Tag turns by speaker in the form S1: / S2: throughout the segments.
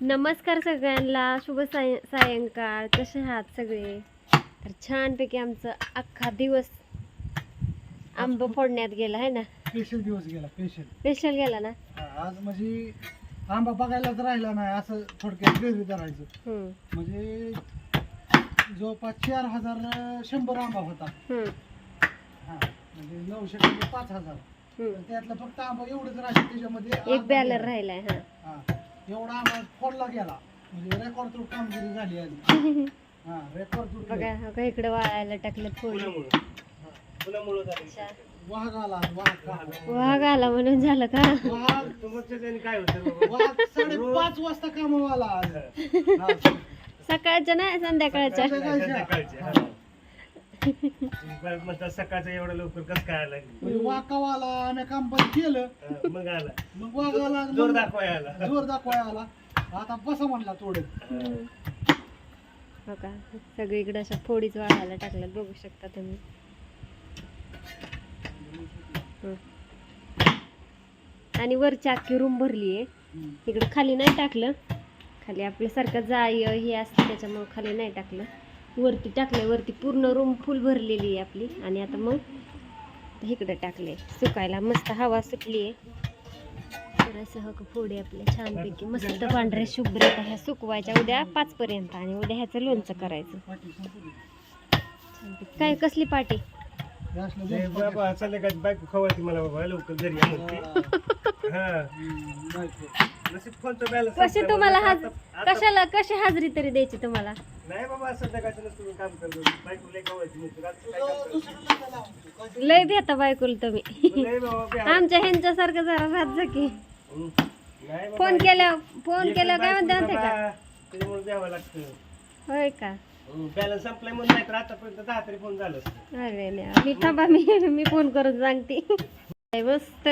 S1: नमस्कार सगळ्यांना शुभ साय सायंकाळ. कसे आहात सगळे? तर छानपैकी आमचं अख्खा दिवस आंब फोडण्यात गेला आहे ना?
S2: स्पेशल दिवस गेला स्पेशल
S1: स्पेशल गेला ना?
S2: आज म्हणजे आंबा बघायलाच राहिला नाही असं थोडक्यात धरायचं.
S1: हम्म,
S2: म्हणजे जवळपास चार हजार शंभर आंबा होता.
S1: हम्म,
S2: हा म्हणजे नऊशे पाच हजार.
S1: हम्म.
S2: तर त्यातलं फक्त आंबा एवढंच राहिले त्याच्यामध्ये
S1: एक
S2: अर्धा
S1: बॅलर
S2: गेला.
S1: राहिलाय हा.
S2: एवढा आंबा फोडला गेला. म्हणजे रेकॉर्ड कामगिरी झाली आज हा रेकॉर्ड
S1: बघा हो का इकडे वाळायला टाकलं फोड
S2: वाघ आला वाघ
S1: वाघ आला. म्हणून झालं का?
S2: वाघ वाघ साडेपाच वाजता कामाला आज. हा.
S1: सकाळच्या नाही संध्याकाळच्या.
S2: संध्याकाळच्या.
S3: सकाळचं एवढं लवकर कसं काय आला?
S2: म्हणजे वाकावा आला आम्ही केलं.
S3: मग आला.
S2: मग वाघ आला मग
S3: जोर दाखवाय आला.
S2: जोर दाखवाय आला. आता बसा म्हणला थोडं.
S1: हो का सगळीकडे अशा फोडीच वाळायला टाकल्यात बघू शकता तुम्ही. आणि वरची अख्खी रूम भरली आहे इकडं खाली नाही टाकलं. खाली आपल्यासारखं जाय हे असतं त्याच्यामुळं खाली नाही टाकलं. वरती टाकलं वरती पूर्ण रूम फुल भरलेली आहे आपली. आणि आता मग इकडं टाकले सुकायला मस्त हवा सुटली आहे सह फोडी आपल्या छानपैकी मस्त पांढऱ्या शुभ्र ह्या सुकवायच्या. उद्या पाच पर्यंत आणि उद्या ह्याचं लोणचं करायचं. काय कसली पाटी
S3: मला
S1: कशी तुम्हाला हाज कशाला कशी हाजरी तरी द्यायची तुम्हाला?
S3: नाही बाबा संध्याकाळचं नसतं काम करतो. बायको लय. रात्री काय काम
S1: भेटा बायकोल तुम्ही.
S3: करतो? नाही बाबा बे-
S1: आमच्या ह्यांच्यासारखं जरा राहत जा की.
S3: हम्म. नाही बाबा.
S1: फोन केल्या फोन केल्या काय म्हणते माहिती का?
S3: बाबा, त्याच्यामुळे द्यावं लागतं.
S1: होय का?
S3: बॅलन्स संपलाय म्हणून नाही तर आतापर्यंत दहा तरी फोन झालं असतं.
S1: अरे नाही मी थांबा मी मी फोन करून सांगते. काय मस्त.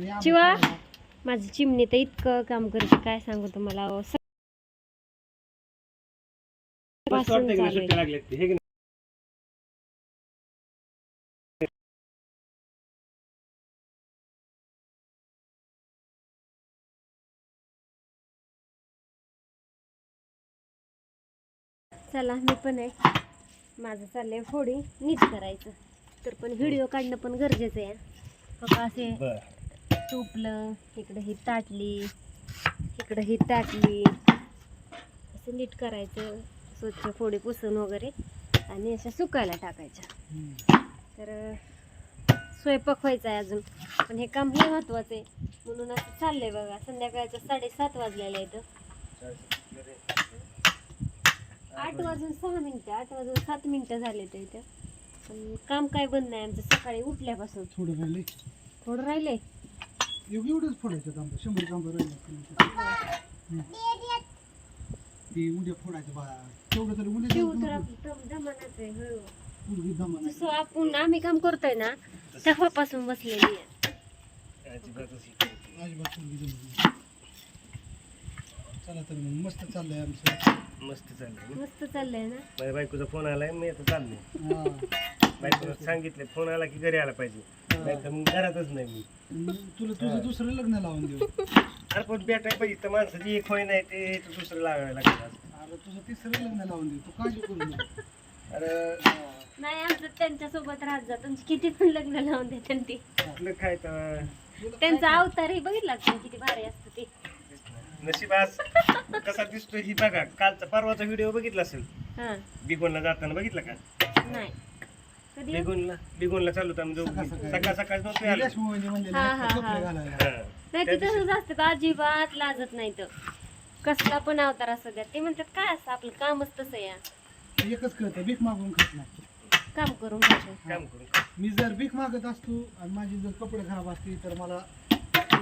S2: या
S1: शिवा? माझी चिमणी तर इतकं काम करते काय सांगू तुम्हाला चालू मी पण आहे. माझं चाललंय फोडी. नीट करायचं. तर पण व्हिडिओ काढणं पण गरजेचं आहे. असे. टोपलं इकडं ही ताटली इकडं ही टाकली असं नीट करायचं स्वच्छ फोडी पुसून वगैरे आणि अशा सुकायला टाकायच्या. तर स्वयंपाक व्हायचा आहे अजून. पण हे काम हे महत्वाचं आहे. म्हणून असं चाललंय बघा. संध्याकाळचं साडेसात वाजलेलं आहे इथं आठ वाजून सहा मिनिटं आठ वाजून सात मिनिटं झाले तर इथं. पण काम काय बंद नाही. आमचं सकाळी उठल्यापासून.
S2: थोडं राहिले
S1: थोडं
S2: एवढं एवढंच फोडायचं आंबा शंभर आंबा राहिले ते उद्या फोडायचं बा. तेवढं तरी उद्या
S1: तर दम- दमानच आहे हळू. जसं आपण आम्ही काम करतोय ना तेव्हापासून बसलेली आहे.
S3: हे नाही.
S2: अजिबात. चला तर मग मस्त चाललंय आमचं.
S3: मस्त चाललंय
S1: मस्त चाललंय ना?
S3: माझ्या बायकोचा फोन आलाय मी आता चाललोय.
S2: हा.
S3: बायकोला सांगितलं फोन आला की घरी आला पाहिजे. नाही तर मग घरातच नाही मी.
S2: तुला तुझं दुसरं लग्न लावून देऊ.
S3: अरे पण भेटाय पाहिजे तर माणसाची एक होय नाही ते तर दुसरं लागायला लागतं
S2: अरे तुझं तिसरं लग्न लावून देऊ तू काळजी करू नको.
S3: अरे
S1: नाही आमचं त्यांच्यासोबत राहत जा तुमची किती पण लग्न लावून देते ते.
S3: आपलं काय तर.
S1: त्यांचा अवतारही बघितला का तुम्ही किती भारी असतं ते?
S3: नशीब आज कसा दिसतोय ही बघा. कालचा परवाचा व्हिडिओ बघितला असेल?
S1: हा.
S3: बिगोनला जाताना बघितला का?
S1: नाही. कधी
S3: बिगोनला बिगोनला चालू आम्ही दोघं.
S2: सकाळ-
S3: सकाळ. नव्हते आलो.
S2: रेशमी वहिनी म्हणलेलं
S1: हा,
S2: आहे,
S1: हा,
S2: कपडे
S1: हा.
S2: घालायला.
S3: हा.
S1: नाही ते तसंच असतं का अजिबात लाजत नाही तर कसला पण अवतार असू द्या ते म्हणतात काय असतं आपलं कामच तसं या.
S2: एकच कळतं भीक मागून खात नाही.
S1: काम करून घ्यायचं
S3: काम करून
S2: मी जर भीक मागत असतो आणि माझी जर कपडे खराब असतील तर मला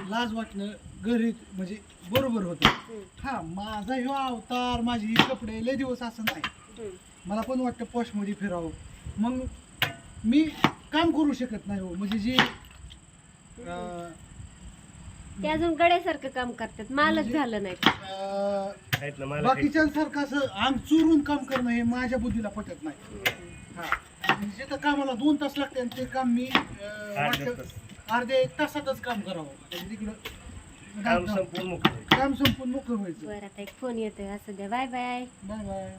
S2: लाज वाटणं घरी म्हणजे बरोबर होतं.
S1: हम्म,
S2: हा माझा ह्यो अवतार माझी ही कपडे लय दिवस असं नाही.
S1: हम्म.
S2: मला पण वाटतं पॉशमध्ये फिरावं. मग मी काम करू शकत नाही हो. म्हणजे जे अं,
S1: ते अजून गड्यासारखं काम करतात. मालक
S2: म्हणजे-
S1: झालं नाही.
S2: अं,
S3: आहेत ना मला
S2: बाकीच्यांसारखं असं अंग चुरून काम करणं हे माझ्या बुद्धीला पटत नाही. हा. म्हणजे जिथं कामाला दोन तास लागते आणि ते काम मी अं,
S3: आठ
S2: वाटतं
S3: तास.
S2: अर्ध्या एक तासातच काम करावं. म्हणजे तिकडं
S3: काम संपून मोकळे
S2: काम संपून मोकळं व्हायचं.
S1: बरं आता एक फोन येतोय. असं द्या. Bye bye
S2: bye bye